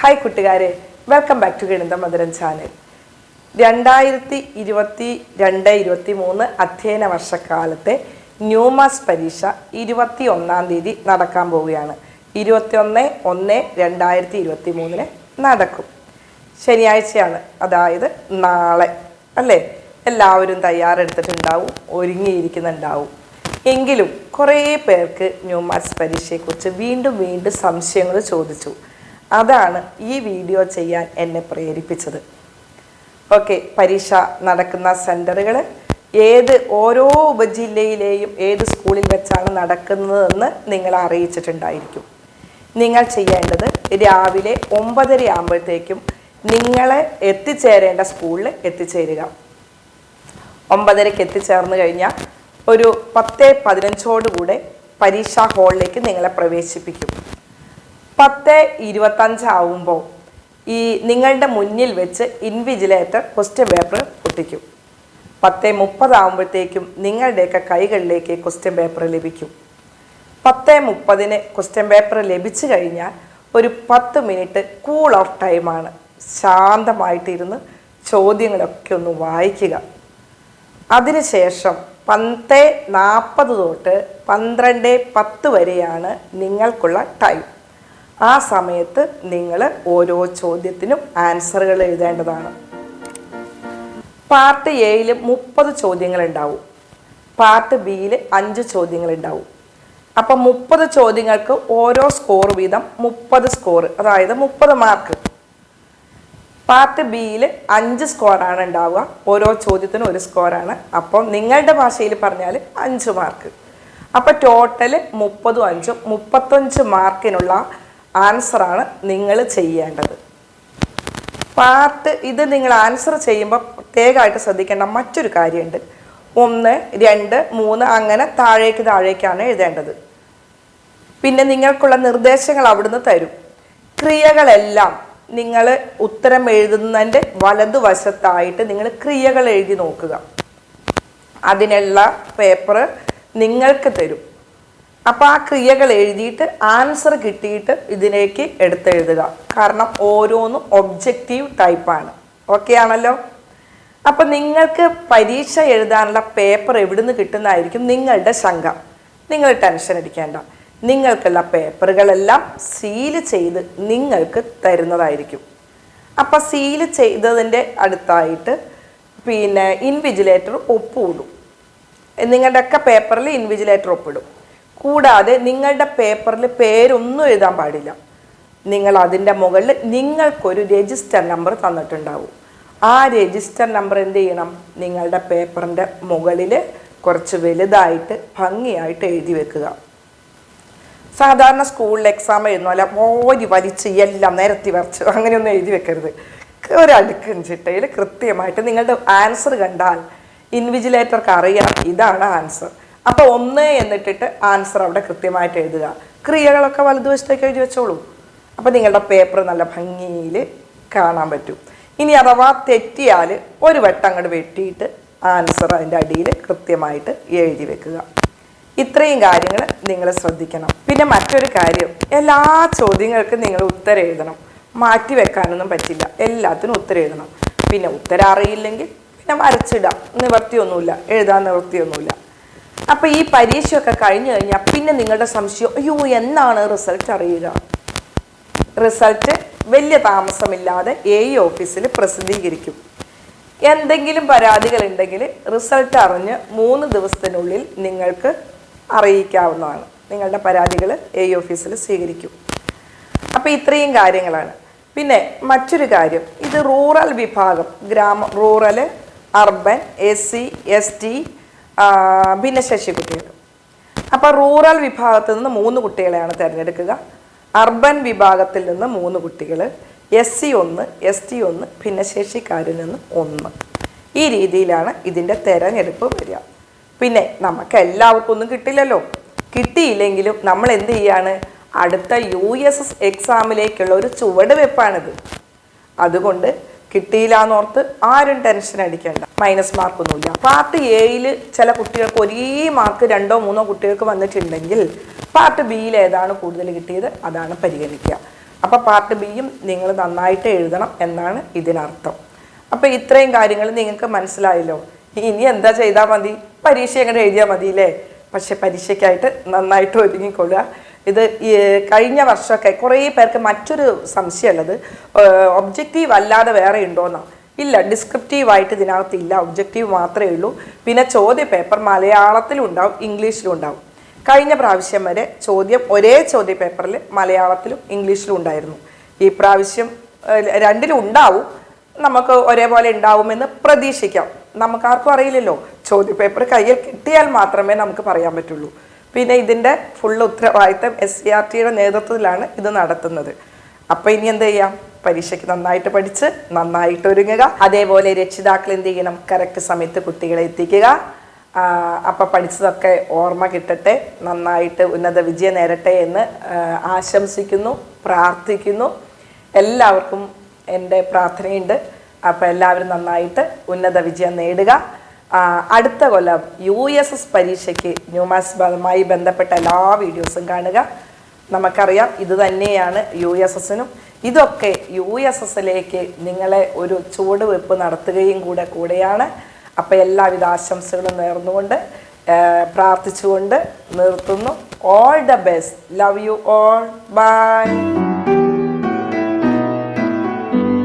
Hi കൂട്ടുകാരെ. Welcome back to ഗണിത മധുരൻ channel രണ്ടായിരത്തി ഇരുപത്തി രണ്ട് ഇരുപത്തി മൂന്ന് അധ്യയന വർഷക്കാലത്തെ ന്യൂമാസ് പരീക്ഷ ഇരുപത്തി ഒന്നാം തീയതി നടക്കാൻ പോവുകയാണ്. ഇരുപത്തി ഒന്ന് ഒന്ന് രണ്ടായിരത്തി ഇരുപത്തി മൂന്നിന് നടക്കും. ശനിയാഴ്ചയാണ്. അതായത് നാളെ. അല്ലേ? എല്ലാവരും തയ്യാറെടുത്തിട്ടുണ്ടാവും ഒരുങ്ങിയിരിക്കുന്നുണ്ടാവും. എങ്കിലും കുറേ പേർക്ക് ന്യൂമാസ് പരീക്ഷയെക്കുറിച്ച് വീണ്ടും വീണ്ടും സംശയങ്ങൾ ചോദിച്ചു. അതാണ് ഈ വീഡിയോ ചെയ്യാൻ എന്നെ പ്രേരിപ്പിച്ചത്. ഓക്കെ പരീക്ഷ നടക്കുന്ന സെന്ററുകൾ ഏത് ഓരോ ഉപജില്ലയിലെയും ഏത് സ്കൂളിൽ വെച്ചാണ് നടക്കുന്നതെന്ന് നിങ്ങൾ അറിയിച്ചിട്ടുണ്ടായിരിക്കും. നിങ്ങൾ ചെയ്യേണ്ടത് രാവിലെ ഒമ്പതര ആകുമ്പോഴത്തേക്കും നിങ്ങളെ എത്തിച്ചേരേണ്ട സ്കൂളിൽ എത്തിച്ചേരുക. ഒമ്പതരയ്ക്ക് എത്തിച്ചേർന്ന് കഴിഞ്ഞാൽ ഒരു പത്ത് പതിനഞ്ചോടുകൂടെ പരീക്ഷാ ഹാളിലേക്ക് നിങ്ങളെ പ്രവേശിപ്പിക്കും. പത്ത് ഇരുപത്തഞ്ചാവുമ്പോൾ ഈ നിങ്ങളുടെ മുന്നിൽ വെച്ച് ഇൻവിജിലേറ്റർ ക്വസ്റ്റ്യൻ പേപ്പർ പൊട്ടിക്കും. പത്ത് മുപ്പതാവുമ്പോഴത്തേക്കും നിങ്ങളുടെയൊക്കെ കൈകളിലേക്ക് ക്വസ്റ്റ്യൻ പേപ്പർ ലഭിക്കും. പത്ത് മുപ്പതിന് ക്വസ്റ്റ്യൻ പേപ്പർ ലഭിച്ചു കഴിഞ്ഞാൽ ഒരു പത്ത് മിനിറ്റ് കൂൾ ഓഫ് ടൈമാണ് ശാന്തമായിട്ടിരുന്ന് ചോദ്യങ്ങളൊക്കെ ഒന്ന് വായിക്കുക. അതിനുശേഷം പത്ത് നാൽപ്പത് തൊട്ട് പന്ത്രണ്ട് പത്ത് വരെയാണ് നിങ്ങൾക്കുള്ള ടൈം ആ സമയത്ത് നിങ്ങൾ ഓരോ ചോദ്യത്തിനും ആൻസറുകൾ എഴുതേണ്ടതാണ്. പാർട്ട് എയിൽ മുപ്പത് ചോദ്യങ്ങൾ ഉണ്ടാവും പാർട്ട് ബിയിൽ അഞ്ച് ചോദ്യങ്ങൾ ഉണ്ടാവും അപ്പം മുപ്പത് ചോദ്യങ്ങൾക്ക് ഓരോ സ്കോർ വീതം മുപ്പത് സ്കോർ അതായത് മുപ്പത് മാർക്ക്. പാർട്ട് ബിയിൽ അഞ്ച് സ്കോറാണ് ഉണ്ടാവുക. ഓരോ ചോദ്യത്തിനും ഒരു സ്കോറാണ്. അപ്പം നിങ്ങളുടെ ഭാഷയിൽ പറഞ്ഞാൽ അഞ്ച് മാർക്ക്. അപ്പം ടോട്ടൽ മുപ്പതും അഞ്ചും മുപ്പത്തഞ്ച് മാർക്കിനുള്ള ആൻസറാണ് നിങ്ങൾ ചെയ്യേണ്ടത്. പാർട്ട് ഇത് നിങ്ങൾ ആൻസർ ചെയ്യുമ്പോൾ പ്രത്യേകമായിട്ട് ശ്രദ്ധിക്കേണ്ട മറ്റൊരു കാര്യമുണ്ട്. ഒന്ന് രണ്ട് മൂന്ന് അങ്ങനെ താഴേക്ക് താഴേക്കാണ് എഴുതേണ്ടത്. പിന്നെ നിങ്ങൾക്കുള്ള നിർദ്ദേശങ്ങൾ അവിടുന്ന് തരും. ക്രിയകളെല്ലാം നിങ്ങൾ ഉത്തരം എഴുതുന്നതിന്റെ വലതുവശത്തായിട്ട് നിങ്ങൾ ക്രിയകൾ എഴുതി നോക്കുക. അതിനുള്ള പേപ്പർ നിങ്ങൾക്ക് തരും. അപ്പോൾ ആ ക്രിയകൾ എഴുതിയിട്ട് ആൻസർ കിട്ടിയിട്ട് ഇതിലേക്ക് എടുത്തെഴുതുക. കാരണം ഓരോന്നും ഒബ്ജക്റ്റീവ് ടൈപ്പാണ്. ഓക്കെ ആണല്ലോ? അപ്പം നിങ്ങൾക്ക് പരീക്ഷ എഴുതാനുള്ള പേപ്പർ എവിടുന്ന് കിട്ടുന്നതായിരിക്കും നിങ്ങളുടെ ശങ്ക. നിങ്ങൾ ടെൻഷൻ അടിക്കേണ്ട. നിങ്ങൾക്കുള്ള പേപ്പറുകളെല്ലാം സീൽ ചെയ്ത് നിങ്ങൾക്ക് തരുന്നതായിരിക്കും. അപ്പം സീൽ ചെയ്തതിന്റെ അടുത്തായിട്ട് പിന്നെ ഇൻവിജിലേറ്റർ ഒപ്പിടും നിങ്ങളുടെയൊക്കെ പേപ്പറിൽ ഇൻവിജിലേറ്റർ ഒപ്പിടും. കൂടാതെ നിങ്ങളുടെ പേപ്പറിൽ പേരൊന്നും എഴുതാൻ പാടില്ല. നിങ്ങൾ അതിന്റെ മുകളിൽ നിങ്ങൾക്കൊരു രജിസ്റ്റർ നമ്പർ തന്നിട്ടുണ്ടാവും. ആ രജിസ്റ്റർ നമ്പർ എന്ത് ചെയ്യണം? നിങ്ങളുടെ പേപ്പറിന്റെ മുകളിൽ കുറച്ച് വലുതായിട്ട് ഭംഗിയായിട്ട് എഴുതി വെക്കുക. സാധാരണ സ്കൂളിൽ എക്സാം എഴുതുന്ന പോലെ ഓരി വലിച്ച് എല്ലാം നിരത്തി വരച്ച് അങ്ങനെയൊന്നും എഴുതി വെക്കരുത്. ഒരടുക്കൻ ചിട്ടയിൽ കൃത്യമായിട്ട് നിങ്ങളുടെ ആൻസർ കണ്ടാൽ ഇൻവിജിലേറ്റർക്ക് അറിയാം ഇതാണ് ആൻസർ അപ്പോൾ ഒന്ന് എന്നിട്ടിട്ട് ആൻസർ അവിടെ കൃത്യമായിട്ട് എഴുതുക. ക്രിയകളൊക്കെ വലതുവശത്തേക്ക് എഴുതി വെച്ചോളൂ. അപ്പോൾ നിങ്ങളുടെ പേപ്പർ നല്ല ഭംഗിയിൽ കാണാൻ പറ്റും. ഇനി അഥവാ തെറ്റിയാൽ ഒരു വട്ടം അങ്ങോട്ട് വെട്ടിയിട്ട് ആൻസർ അതിന്റെ അടിയിൽ കൃത്യമായിട്ട് എഴുതി വെക്കുക. ഇത്രയും കാര്യങ്ങൾ നിങ്ങൾ ശ്രദ്ധിക്കണം. പിന്നെ മറ്റൊരു കാര്യം എല്ലാ ചോദ്യങ്ങൾക്കും നിങ്ങൾ ഉത്തരം എഴുതണം. മാറ്റി വെക്കാനൊന്നും പറ്റില്ല. എല്ലാത്തിനും ഉത്തരം എഴുതണം. പിന്നെ ഉത്തരം അറിയില്ലെങ്കിൽ പിന്നെ വരച്ചിടാം. നിവർത്തിയൊന്നുമില്ല. എഴുതാൻ നിവൃത്തിയൊന്നുമില്ല അപ്പോൾ ഈ പരീക്ഷയൊക്കെ കഴിഞ്ഞു കഴിഞ്ഞാൽ പിന്നെ നിങ്ങളുടെ സംശയം അയ്യോ എന്നാണ് റിസൾട്ട് അറിയുക? റിസൾട്ട് വലിയ താമസമില്ലാതെ എ ഓഫീസിൽ പ്രസിദ്ധീകരിക്കും. എന്തെങ്കിലും പരാതികൾ ഉണ്ടെങ്കിൽ റിസൾട്ട് അറിഞ്ഞ് മൂന്ന് ദിവസത്തിനുള്ളിൽ നിങ്ങൾക്ക് അറിയിക്കാവുന്നതാണ്. നിങ്ങളുടെ പരാതികൾ എ ഓഫീസിൽ സ്വീകരിക്കും. അപ്പോൾ ഇത്രയും കാര്യങ്ങളാണ്. പിന്നെ മറ്റൊരു കാര്യം ഇത് റൂറൽ വിഭാഗം ഗ്രാമ rural urban S C S T ഭിന്നശേഷി കുട്ടികൾ അപ്പോൾ റൂറൽ വിഭാഗത്തിൽ നിന്ന് മൂന്ന് കുട്ടികളെയാണ് തിരഞ്ഞെടുക്കുക. അർബൻ വിഭാഗത്തിൽ നിന്ന് മൂന്ന് കുട്ടികൾ എസ് സി ഒന്ന് എസ് ടി ഒന്ന് ഭിന്നശേഷിക്കാരിൽ നിന്ന് ഒന്ന്. ഈ രീതിയിലാണ് ഇതിന്റെ തിരഞ്ഞെടുപ്പ് വരിക. പിന്നെ നമുക്ക് എല്ലാവർക്കും ഒന്നും കിട്ടില്ലല്ലോ. കിട്ടിയില്ലെങ്കിലും നമ്മൾ എന്ത് ചെയ്യാണ്? അടുത്ത യു എസ് എസ് എക്സാമിലേക്കുള്ള ഒരു ചുവട് വെപ്പാണിത് അതുകൊണ്ട് കിട്ടിയില്ല എന്നോർത്ത് ആരും ടെൻഷൻ അടിക്കേണ്ട. മൈനസ് മാർക്കൊന്നുമില്ല പാർട്ട് എയിൽ ചില കുട്ടികൾക്ക് ഒരേ മാർക്ക് രണ്ടോ മൂന്നോ കുട്ടികൾക്ക് വന്നിട്ടുണ്ടെങ്കിൽ പാർട്ട് ബിയിൽ ഏതാണ് കൂടുതൽ കിട്ടിയത് അതാണ് പരിഗണിക്കുക. അപ്പോൾ പാർട്ട് ബിയും നിങ്ങൾ നന്നായിട്ട് എഴുതണം എന്നാണ് ഇതിനർത്ഥം. അപ്പോൾ ഇത്രയും കാര്യങ്ങൾ നിങ്ങൾക്ക് മനസ്സിലായല്ലോ. ഇനി എന്താ ചെയ്താൽ മതി? പരീക്ഷ എങ്ങനെ എഴുതിയാൽ മതി അല്ലേ പക്ഷെ പരീക്ഷയ്ക്കായിട്ട് നന്നായിട്ട് ഒരുങ്ങിക്കൊള്ളുക. ഇത് കഴിഞ്ഞ വർഷമൊക്കെ കുറേ പേർക്ക് മറ്റൊരു സംശയമുള്ളത് ഒബ്ജക്റ്റീവ് അല്ലാതെ വേറെ ഉണ്ടോയെന്നാണ് ഇല്ല ഡിസ്ക്രിപ്റ്റീവായിട്ട് ഇതിനകത്ത് ഇല്ല. ഒബ്ജക്റ്റീവ് മാത്രമേ ഉള്ളൂ. പിന്നെ ചോദ്യ പേപ്പർ മലയാളത്തിലും ഉണ്ടാവും ഇംഗ്ലീഷിലും ഉണ്ടാവും. കഴിഞ്ഞ പ്രാവശ്യം വരെ ചോദ്യം ഒരേ ചോദ്യ പേപ്പറിൽ മലയാളത്തിലും ഇംഗ്ലീഷിലും ഉണ്ടായിരുന്നു. ഈ പ്രാവശ്യം രണ്ടിലും ഉണ്ടാവും. നമുക്ക് ഒരേപോലെ ഉണ്ടാവുമെന്ന് പ്രതീക്ഷിക്കാം. നമുക്കാർക്കും അറിയില്ലല്ലോ. ചോദ്യ പേപ്പർ കയ്യിൽ കിട്ടിയാൽ മാത്രമേ നമുക്ക് പറയാൻ പറ്റുള്ളൂ. പിന്നെ ഇതിന്റെ ഫുൾ ഉത്തരവാദിത്തം എസ് സി ആർ ടിയുടെ നേതൃത്വത്തിലാണ് ഇത് നടത്തുന്നത്. അപ്പോൾ ഇനി എന്ത് ചെയ്യാം? പരീക്ഷയ്ക്ക് നന്നായിട്ട് പഠിച്ച് നന്നായിട്ട് ഒരുങ്ങുക. അതേപോലെ രക്ഷിതാക്കൾ എന്ത് ചെയ്യണം? കറക്റ്റ് സമയത്ത് കുട്ടികളെ എത്തിക്കുക. അപ്പം പഠിച്ചതൊക്കെ ഓർമ്മ കിട്ടട്ടെ. നന്നായിട്ട് ഉന്നത വിജയം നേരട്ടെ എന്ന് ആശംസിക്കുന്നു പ്രാർത്ഥിക്കുന്നു. എല്ലാവർക്കും എന്റെ പ്രാർത്ഥനയുണ്ട്. അപ്പോൾ എല്ലാവരും നന്നായിട്ട് ഉന്നത വിജയം നേടുക. അടുത്ത കൊല്ലം യു എസ് എസ് പരീക്ഷയ്ക്ക് ന്യൂമാസ്ബുമായി ബന്ധപ്പെട്ട എല്ലാ വീഡിയോസും കാണുക. നമുക്കറിയാം ഇത് തന്നെയാണ് യു എസ് എസിനും. ഇതൊക്കെ യു എസ് എസിലേക്ക് നിങ്ങളെ ഒരു ചുവടുവെപ്പ് നടത്തുകയും കൂടെ കൂടെയാണ്. അപ്പം എല്ലാവിധ ആശംസകളും നേർന്നുകൊണ്ട് പ്രാർത്ഥിച്ചുകൊണ്ട് നിർത്തുന്നു. All the best love you all bye